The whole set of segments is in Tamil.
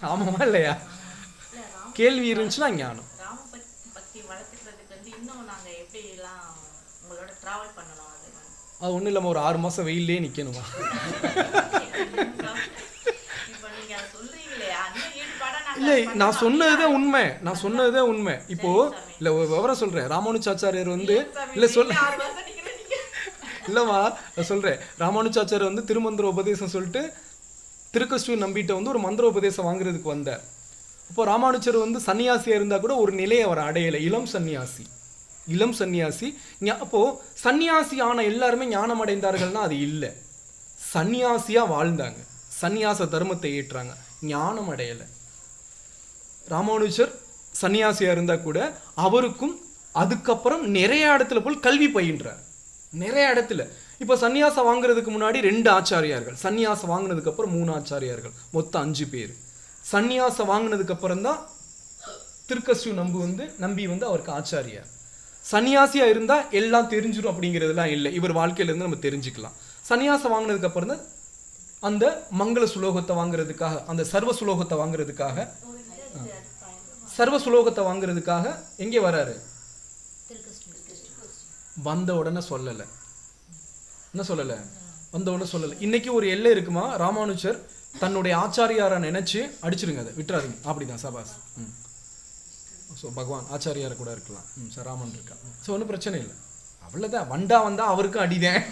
ஆமாமா இல்லையா கேள்வி இருந்துச்சுன்னா ஞானம். அது ஒன்றும் இல்லாமல் ஒரு ஆறு மாதம் வெயிலே நிற்கணுமா இல்லை நான் சொன்னது சொன்னதுதான் உண்மை. நான் சொன்னதுதான் உண்மை. இப்போ இல்லை விவரம் சொல்கிறேன் ராமானுஜாச்சாரியர் வந்து இல்லை சொல் இல்லைம்மா நான் சொல்கிறேன் ராமானுஜாச்சாரியர் வந்து திருமந்திர உபதேசம் சொல்லிட்டு திருக்கஷ்டூர் நம்பிட்ட வந்து ஒரு மந்திர உபதேசம் வாங்குறதுக்கு வந்தார். அப்போ ராமானுஜர் வந்து சன்னியாசியாக இருந்தா கூட ஒரு நிலையை அவர் அடையலை. இளம் சன்னியாசி. இளம் சன்னியாசி அப்போது அப்போ சன்னியாசி ஆன எல்லாருமே ஞானம் அடைந்தார்கள்னா அது இல்லை. சன்னியாசியாக வாழ்ந்தாங்க. சன்னியாச தர்மத்தை ஏற்றாங்க. ஞானம் அடையலை. ராமானுஜர் சன்னியாசியாக இருந்தா கூட அவருக்கும் அதுக்கப்புறம் நிறைய இடத்துல போல் கல்வி பயின்றார். நிறைய இடத்துல. இப்போ சன்னியாசம் வாங்குறதுக்கு முன்னாடி ரெண்டு ஆச்சாரியார்கள். சன்னியாசம் வாங்கினதுக்கு அப்புறம் மூணு ஆச்சாரியார்கள். மொத்தம் அஞ்சு பேர். சன்னியாசம் வாங்கினதுக்கு அப்புறம் தான் திருக்கஸ்டு நம்பு வந்து நம்பி வந்து அவருக்கு ஆச்சாரியார். சன்னியாசியா இருந்தா எல்லாம் தெரிஞ்சிடும் அப்படிங்கிறதுலாம் இல்லை. இவர் வாழ்க்கையிலேருந்து நம்ம தெரிஞ்சுக்கலாம். சன்னியாசம் வாங்கினதுக்கு அப்புறம் தான் அந்த மங்கள சுலோகத்தை வாங்குறதுக்காக அந்த சர்வ சுலோகத்தை வாங்குறதுக்காக சர்வ சுலோகத்தை வாங்குறதுக்காக எங்கே வராரு? வந்த உடனே சொல்லலை. என்ன சொல்லலை. வந்த உடனே சொல்லலை. இன்னைக்கு ஒரு எல்லை இருக்குமா? ராமானுஜர் தன்னுடைய ஆச்சாரியாரை நினைச்சு அடிச்சிருங்க அதை. விட்டுறாதீங்க. அப்படிதான் சபாஸ். ம். ஸோ பகவான் ஆச்சாரியாரை கூட இருக்கலாம். ம் சார் ராமன் இருக்கா. ஸோ ஒன்றும் பிரச்சனை இல்லை. அவ்வளோதான் வண்டா வந்தா அவருக்கும் அடிதேன்.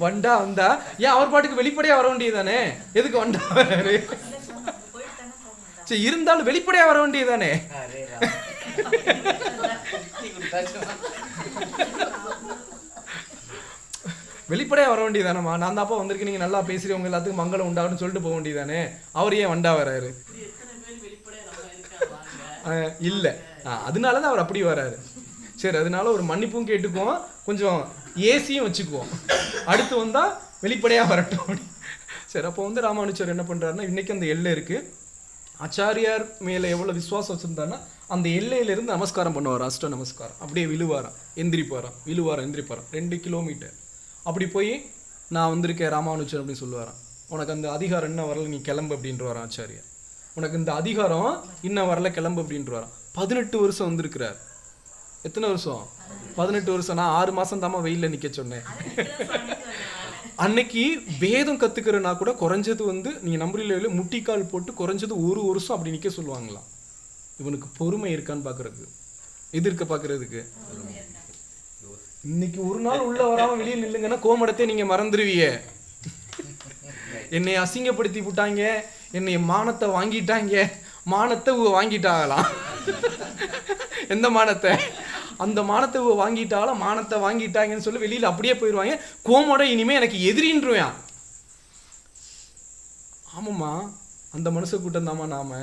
வண்டா வந்தா ஏன் அவர் பாட்டுக்கு வெளிப்படையா வர வேண்டியதானே எதுக்கு வண்டா வராரு? சரி இருந்தாலும் வெளிப்படையா வர வேண்டியதானே अरे வெளிப்படையாக வர வர வேண்டியதானம்மா நான் தான்ப்பா வந்திருக்கு நீங்கள் நல்லா பேசுறவங்க எல்லாத்துக்கும் மங்களம் உண்டாகுன்னு சொல்லிட்டு போக வேண்டியதானே அவர் ஏன் வண்டா வராரு? இல்லை. அதனால தான் அதனாலதான் அவர் அப்படி வராரு. சரி அதனால ஒரு மன்னிப்பும் கேட்டுக்குவோம். கொஞ்சம் ஏசியும் வச்சுக்குவோம். அடுத்து வந்தா வெளிப்படையாக வரட்டும் சரி அப்போ வந்து ராமானுஜர் என்ன பண்றாருன்னா இன்னைக்கு அந்த எல்லை இருக்கு. ஆச்சாரியார் மேலே எவ்வளவு விசுவாசம் வச்சிருந்தாருன்னா அந்த எல்லையிலேருந்து நமஸ்காரம் பண்ணுவார் அஷ்ட நமஸ்காரம். அப்படியே விழுவாராம். எந்திரிப்பாராம். விழுவாராம் எந்திரிப்பாராம். ரெண்டு கிலோமீட்டர் அப்படி போய் நான் வந்திருக்கேன் ராமானுஜர் அப்படின்னு சொல்லுவாராம். உனக்கு அந்த அதிகாரம் என்ன வரல நீ கிளம்பு அப்படின்ற வரான் ஆச்சாரியார். உனக்கு இந்த அதிகாரம் இன்னும் வரல கிளம்பு அப்படின்ற வரான் பதினெட்டு வருஷம் வந்திருக்கிறார். எத்தனை வருஷம்? பதினெட்டு வருஷம். நான் ஆறு மாதம் தாமா வெயிலில் நிற்க சொன்னேன். அன்னைக்கு வேதம் கத்துக்கிறனா கூட குறைஞ்சது வந்து நீங்கள் நம்புறீங்களே முட்டிக்கால் போட்டு குறைஞ்சது ஒரு வருஷம் அப்படி நிற்க சொல்லுவாங்களாம். இவனுக்கு பொறுமை இருக்கான்னு பார்க்குறதுக்கு எதிர்க்க பார்க்குறதுக்கு இன்னைக்கு ஒரு நாள் உள்ள வராம வெளியே நில்லுங்கன்னா கோமடத்தை நீங்க மறந்துடுவீங்க என்னை அசிங்கப்படுத்தி விட்டாங்க. என்னை மானத்தை வாங்கிட்டாங்க. மானத்தை இவ வாங்கிட்டாகலாம் எந்த மானத்தை? அந்த மானத்தை வாங்கிட்டாலும் மானத்தை வாங்கிட்டாங்கன்னு சொல்லி வெளியில அப்படியே போயிடுவாங்க கோமோட இனிமே எனக்கு எதிரின்றுவேன். ஆமாம்மா. அந்த மனுஷ கூட்டம் தாம்மா நாம.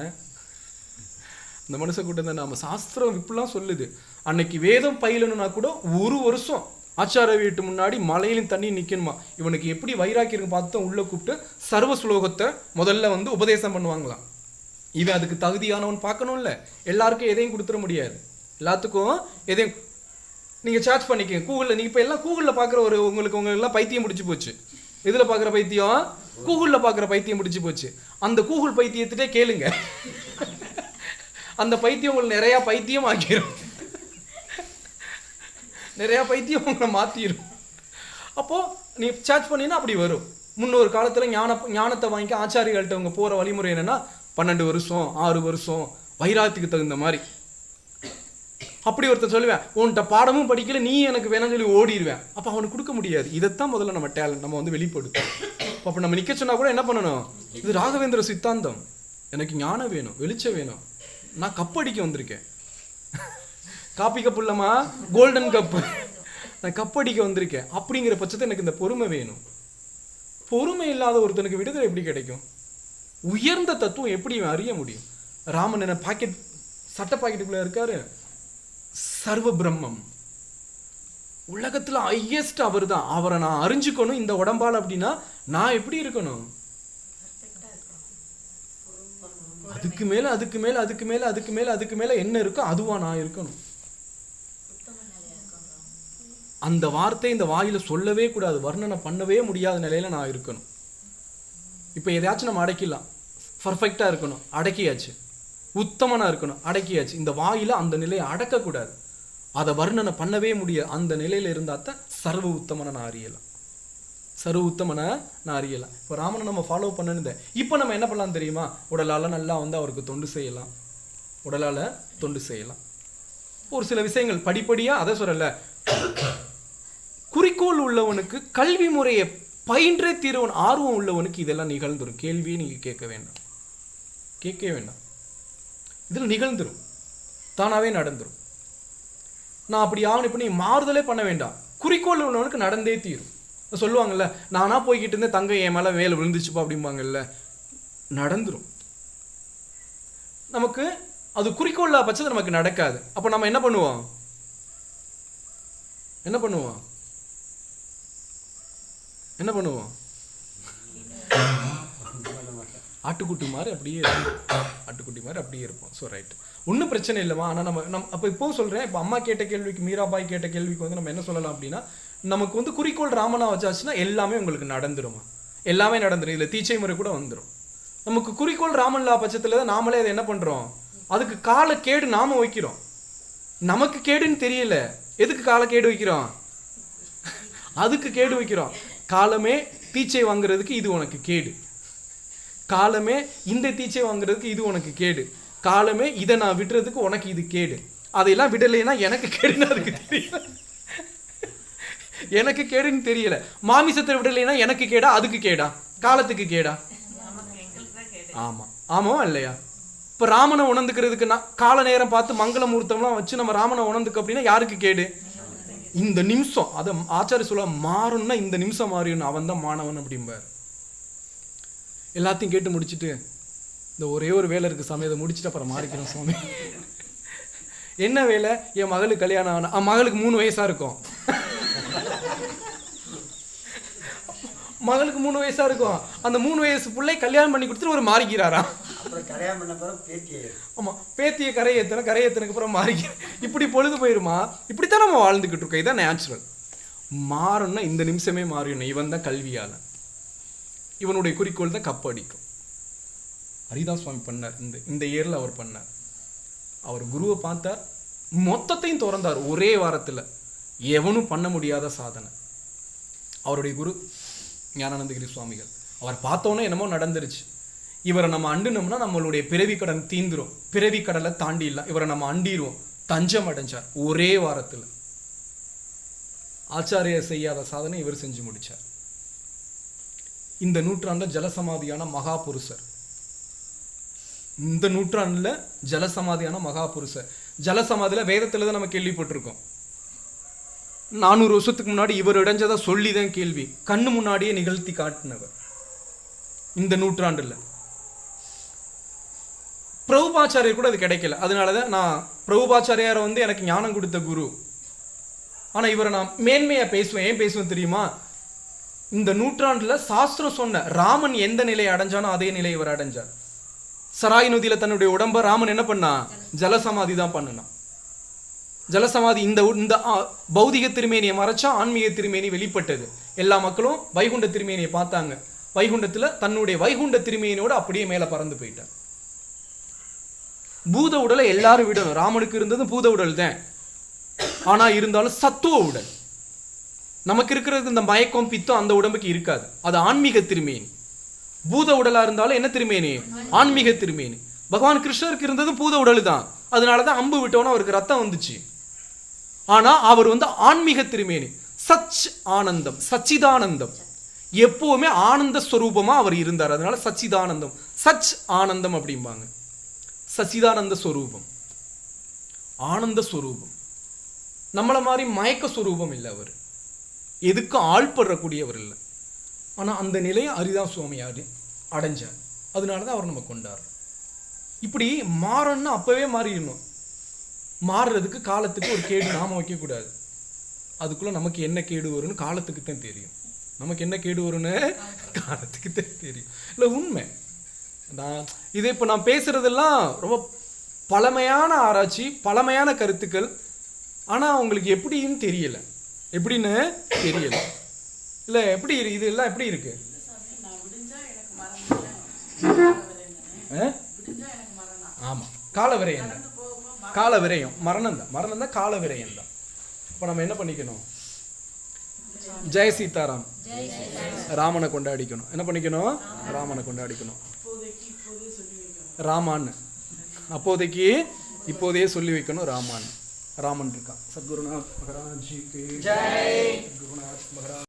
இந்த மனுஷ கூட்டம் தான் நம்ம சாஸ்திரம் இப்படிலாம் சொல்லுது. அன்னைக்கு வேதம் பயிலணும்னா கூட ஒரு வருஷம் ஆச்சார வீட்டு முன்னாடி மலையிலும் தண்ணி நிற்கணுமா இவனுக்கு எப்படி வைராக்கி இருக்கு பார்த்து உள்ளே கூப்பிட்டு சர்வ ஸ்லோகத்தை முதல்ல வந்து உபதேசம் பண்ணுவாங்களாம். இவன் அதுக்கு தகுதியானவன் பார்க்கணும்ல. எல்லாருக்கும் எதையும் கொடுத்துட முடியாது. எல்லாத்துக்கும் எதையும் நீங்க சார்ஜ் பண்ணிக்கங்க. கூகுளில் நீங்க இப்போ எல்லாம் கூகுளில் பார்க்குற ஒரு உங்களுக்கு உங்களுக்கு எல்லாம் பைத்தியம் முடிச்சு போச்சு. எதுல பார்க்குற பைத்தியம்? கூகுளில் பார்க்குற பைத்தியம் முடிச்சு போச்சு. அந்த கூகுள் பைத்தியத்திட்டே கேளுங்க. அந்த பைத்தியம் உங்களை நிறையா பைத்தியம் ஆக்கிரும் நிறையா பைத்தியம் உங்களை மாத்திரும். அப்போ நீ சார்ஜ் பண்ணினா அப்படி வரும். முன்னொரு காலத்துல ஞான ஞானத்தை வாங்கிக்க ஆச்சாரிகள்கிட்ட உங்க போற வழிமுறை என்னன்னா பன்னெண்டு வருஷம் ஆறு வருஷம் வைராத்துக்கு தகுந்த மாதிரி. அப்படி ஒருத்தர் சொல்லுவேன் உன்கிட்ட பாடமும் படிக்கல நீ எனக்கு வேணும்னு சொல்லி ஓடிடுவேன். அப்போ அவனுக்கு கொடுக்க முடியாது. இதைத்தான் முதல்ல நம்ம டேலண்ட் நம்ம வந்து வெளிப்படுத்தும் அப்போ நம்ம நிற்க சொன்னா கூட என்ன பண்ணணும்? இது ராகவேந்திர சித்தாந்தம். எனக்கு ஞானம் வேணும் வெளிச்சம் வேணும். நான் கப் அடிக்க வந்திருக்கேன். காப்பி கப் இல்லம்மா கோல்டன் கப்பு நான் கப் அடிக்க வந்திருக்கேன். அப்படிங்கிற பட்சத்தை எனக்கு இந்த பொறுமை வேணும். பொறுமை இல்லாத ஒருத்தனுக்கு விடுதலை எப்படி கிடைக்கும்? உயர்ந்த தத்துவம் எப்படி அறிய முடியும்? ராமன் என்ன பாக்கெட் சட்ட பாக்கெட்டுக்குள்ள இருக்காரு? சர்வ பிரம்மம். உலகத்துல ஹையஸ்ட் அவர் தான் அவரை நான் அறிஞ்சுக்கணும் இந்த உடம்பால் அப்படின்னா நான் எப்படி இருக்கணும்? அதுக்கு மேல அதுக்கு மேல அதுக்கு மேல அதுக்கு மேல அதுக்கு மேல என்ன இருக்கோ அதுவா நான் இருக்கணும். அந்த வார்த்தை இந்த வாயில சொல்லவே கூடாது வர்ணனை பண்ணவே முடியாத நிலையில நான் இருக்கணும். இப்போ எதையாச்சும் நம்ம அடைக்கலாம் பர்ஃபெக்டாக இருக்கணும். அடக்கியாச்சு. உத்தமனா இருக்கணும். அடக்கியாச்சு. இந்த வாயில அந்த நிலையை அடக்கக்கூடாது. அதை வர்ணனை பண்ணவே முடியாது அந்த நிலையில இருந்தா தான் சர்வ உத்தமனை நான் அறியலாம். சர்வ உத்தமனை நான் அறியலாம் இப்போ ராமனை நம்ம ஃபாலோ பண்ணணுந்த இப்போ நம்ம என்ன பண்ணலாம் தெரியுமா? உடலால நல்லா வந்து அவருக்கு தொண்டு செய்யலாம். உடலால தொண்டு செய்யலாம். ஒரு சில விஷயங்கள் படிப்படியாக அதை சொல்லல. குறிக்கோள் உள்ளவனுக்கு கல்வி முறையை பயின்றே தீர்வன் ஆர்வம் உள்ளவனுக்கு இதெல்லாம் நிகழ்ந்துடும் கேள்வியே நீங்கள் கேட்க வேண்டாம். கேட்கவே வேண்டாம். இதில் நிகழ்ந்துடும் தானாகவே நடந்துடும் நான் அப்படி ஆகணும் இப்போ நீ மாறுதலே பண்ண வேண்டாம். குறிக்கோள் உள்ளவனுக்கு நடந்தே தீரும். சொல்லுவாங்கல்ல நானா போய்கிட்டு இருந்தேன் தங்கம் என் மேல வேலை விழுந்துச்சுப்பா அப்படிம்பாங்கல்ல. நடந்துரும். நமக்கு அது குறிக்கோள் பட்சத்தில் நமக்கு நடக்காது. அப்போ நம்ம என்ன பண்ணுவோம்? என்ன பண்ணுவோம்? என்ன பண்ணுவோம்? ஆட்டுக்குட்டி மாதிரி அப்படியே ஆட்டுக்குட்டி மாதிரி அப்படியே இருப்போம். ஸோ ரைட் ஒன்றும் பிரச்சனை இல்லைம்மா. ஆனால் நம்ம நம் அப்போ இப்போவும் சொல்கிறேன் இப்போ அம்மா கேட்ட கேள்விக்கு மீராபாய் கேட்ட கேள்விக்கு வந்து நம்ம என்ன சொல்லலாம் அப்படின்னா நமக்கு வந்து குறிக்கோள் ராமனா வச்சாச்சுன்னா எல்லாமே உங்களுக்கு நடந்துருமா? எல்லாமே நடந்துரும். இதில் தீச்சை முறை கூட வந்துடும் நமக்கு குறிக்கோள் ராமன்லா பட்சத்தில் தான் நாமளே அதை என்ன பண்ணுறோம் அதுக்கு காலக்கேடு நாம வைக்கிறோம். நமக்கு கேடுன்னு தெரியல. எதுக்கு காலக்கேடு வைக்கிறோம்? அதுக்கு கேடு வைக்கிறோம். காலமே தீச்சை வாங்குறதுக்கு இது உனக்கு கேடு. காலமே இந்த தீச்சை வாங்குறதுக்கு இது உனக்கு கேடு. காலமே இதை நான் விடுறதுக்கு உனக்கு இது கேடு. அதையெல்லாம் விடலைன்னா எனக்கு கேடுன்னு அதுக்கு தெரியல எனக்கு கேடுன்னு தெரியல. மாமிசத்தை விடலைன்னா எனக்கு கேடா அதுக்கு கேடா. காலத்துக்கு கேடா. ஆமாம் ஆமாம் ஆமா இல்லையா? இப்ப ராமனை உணர்ந்துக்கிறதுக்கு நான் கால நேரம் பார்த்து மங்கள முகூர்த்தம்லாம் வச்சு நம்ம ராமனை உணர்ந்துக்கு அப்படின்னா யாருக்கு கேடு? இந்த நிமிஷம். அதை ஆச்சாரிய சொல்ல மாறும்னா இந்த நிமிஷம் மாறியும் அவன் தான் மாணவன் அப்படிம்பார். எல்லாத்தையும் கேட்டு முடிச்சிட்டு இந்த ஒரே ஒரு வேலை இருக்கு சாமி அதை முடிச்சுட்டு அப்புறம் மாறிக்கிறோம் சுவாமி என்ன வேலை? என் மகளுக்கு கல்யாணம் ஆன மகளுக்கு மூணு வயசா இருக்கும். மகளுக்கு மூணு வயசா இருக்கும். அந்த மூணு வயசு பிள்ளை கல்யாணம் பண்ணி கொடுத்துட்டு ஒரு மாறிக்கிறாராம் அப்புறம் கல்யாணம் பண்ண பிறகு பேத்தி ஆமா பேத்திய கரையேத்தன கரையேத்தனுக்கு அப்புறம் மாறிக்க. இப்படி பொழுது போயிருமா? இப்படித்தான் நம்ம வாழ்ந்துகிட்டு இருக்கோம். இதான் நேச்சுரல் மாறணும்னா இந்த நிமிஷமே மாறிடணும். இவன் தான் கல்வியாளன். இவனுடைய குறிக்கோள் தான் கப் அடிக்கும். ஹரிதாஸ் சுவாமி பண்ணார். இந்த இந்த இயர்ல அவர் பண்ணார். அவர் குருவை பார்த்தார். மொத்தத்தையும் திறந்தார். ஒரே வாரத்துல. எவனும் பண்ண முடியாத சாதனை. அவருடைய குரு ஞானானந்தகிரி சுவாமிகள். அவர் பார்த்தோன்னே என்னமோ நடந்துருச்சு. இவரை நம்ம அண்டுனோம்னா நம்மளுடைய பிறவி கடன் தீந்துரும். பிறவி கடலை தாண்டி இல்லை இவரை நம்ம அண்டிடுவோம் தஞ்சம் அடைஞ்சார் ஒரே வாரத்துல. ஆச்சாரியர் செய்யாத சாதனை இவர் செஞ்சு முடிச்சார். இந்த நூற்றாண்டுல ஜலசமாதியான மகாபுருஷர். இந்த நூற்றாண்டுல ஜலசமாதியான மகாபுருஷர். ஜலசமாதியில் வேதத்தில் தான் நம்ம கேள்விப்பட்டிருக்கோம். நானூறு வருஷத்துக்கு முன்னாடி இவர் இடைஞ்சதாக சொல்லி தான் கேள்வி. கண்ணு முன்னாடியே நிகழ்த்தி காட்டினவர். இந்த நூற்றாண்டில். பிரபுபாச்சாரியர் கூட அது கிடைக்கல. அதனால தான் நான் பிரபுபாச்சாரியாரை வந்து எனக்கு ஞானம் கொடுத்த குரு. ஆனால் இவரை நான் மேன்மையாக பேசுவேன். ஏன் பேசுவேன் தெரியுமா? இந்த நூற்றாண்டில் சாஸ்திரம் சொன்ன ராமன் எந்த நிலையை அடைஞ்சானோ அதே நிலையை இவர் அடைஞ்சார். சராய் நதியில் தன்னுடைய உடம்ப ராமன் என்ன பண்ணா ஜலசமாதி தான் பண்ணினான். ஜலசமாதி இந்த இந்த பௌதிக திருமேனியை மறைச்சா ஆன்மீக திருமேனி வெளிப்பட்டது. எல்லா மக்களும் வைகுண்ட திருமேனியை பார்த்தாங்க. வைகுண்டத்துல தன்னுடைய வைகுண்ட திருமேனியோட அப்படியே மேல பறந்து போயிட்டார். பூத உடலை எல்லாரும் விடணும். ராமனுக்கு இருந்தது பூத உடல் தான். ஆனா இருந்தாலும் சத்துவ உடல். நமக்கு இருக்கிறது இந்த மயக்கம் பித்தம் அந்த உடம்புக்கு இருக்காது. அது ஆன்மீக திருமேனி. பூத உடலா இருந்தாலும் என்ன திருமேனி? ஆன்மீக திருமேனி. பகவான் கிருஷ்ணருக்கு இருந்தது பூத உடல் தான் அதனாலதான் அம்பு விட்டோன்னு அவருக்கு ரத்தம் வந்துச்சு. ஆனா அவர் வந்து ஆன்மீக திருமேனி. சச் ஆனந்தம் சச்சிதானந்தம். எப்பவுமே ஆனந்த ஸ்வரூபமா அவர் இருந்தார். அதனால சச்சிதானந்தம். சச் ஆனந்தம் அப்படிம்பாங்க. சச்சிதானந்த ஸ்வரூபம். ஆனந்த ஸ்வரூபம். நம்மளை மாதிரி மயக்க ஸ்வரூபம் இல்லை அவர். எதுக்கும் ஆள்படுறக்கூடியவர் இல்லை. ஆனா அந்த நிலையை அரிதான் சுவாமியார் அடைஞ்சார். அதனால தான் அவர் நம்ம கொண்டாடுறோம். இப்படி மாறணும்னா அப்பவே மாறிடணும். மாறுறதுக்கு காலத்துக்கு ஒரு கேடு நாம வைக்கக்கூடாது. அதுக்குள்ள நமக்கு என்ன கேடு வரும்னு காலத்துக்கு தான் தெரியும். நமக்கு என்ன கேடு வரும்னு காலத்துக்கு தான் தெரியும். இல்லை உண்மை. நான் இது இப்போ நான் பேசுறதெல்லாம் ரொம்ப பழமையான ஆராய்ச்சி பழமையான கருத்துக்கள். ஆனா உங்களுக்கு எப்படின்னு தெரியல. எப்படின்னு தெரியல. இல்ல எப்படி இது எல்லாம் எப்படி இருக்கு? சாமி, நான் விடிஞ்சா கால விரயம் மரணம் தான். மரணம் தான் கால விரயம் தான். இப்போ நம்ம என்ன பண்ணிக்கணும்? ஜெய சீதாராம். ராமனை கொண்டாடிக்கணும். என்ன பண்ணிக்கணும்? ராமனை கொண்டாடிக்கணும். ராமான்னு. அப்போதைக்கு இப்போதையே சொல்லி வைக்கணும் ராமான் ராமன் இருக்கான். சத்குருநாத் மகராஜ் குருநாத் மகராஜ்